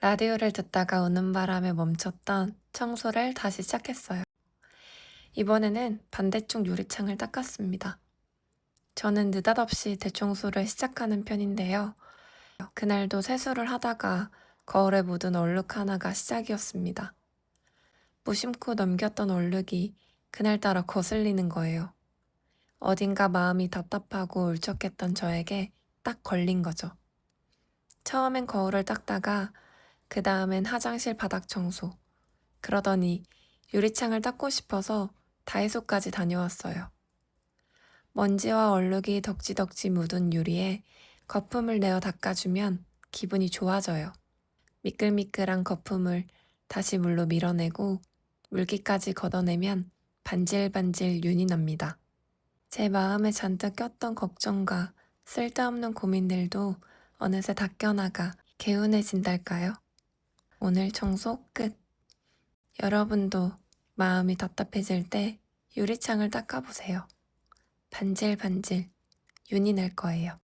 라디오를 듣다가 우는 바람에 멈췄던 청소를 다시 시작했어요. 이번에는 반대쪽 유리창을 닦았습니다. 저는 느닷없이 대청소를 시작하는 편인데요. 그날도 세수를 하다가 거울에 묻은 얼룩 하나가 시작이었습니다. 무심코 넘겼던 얼룩이 그날따라 거슬리는 거예요. 어딘가 마음이 답답하고 울적했던 저에게 딱 걸린 거죠. 처음엔 거울을 닦다가 그 다음엔 화장실 바닥 청소. 그러더니 유리창을 닦고 싶어서 다이소까지 다녀왔어요. 먼지와 얼룩이 덕지덕지 묻은 유리에 거품을 내어 닦아주면 기분이 좋아져요. 미끌미끌한 거품을 다시 물로 밀어내고 물기까지 걷어내면 반질반질 윤이 납니다. 제 마음에 잔뜩 꼈던 걱정과 쓸데없는 고민들도 어느새 닦여나가 개운해진달까요? 오늘 청소 끝. 여러분도 마음이 답답해질 때 유리창을 닦아보세요. 반질반질 윤이 날 거예요.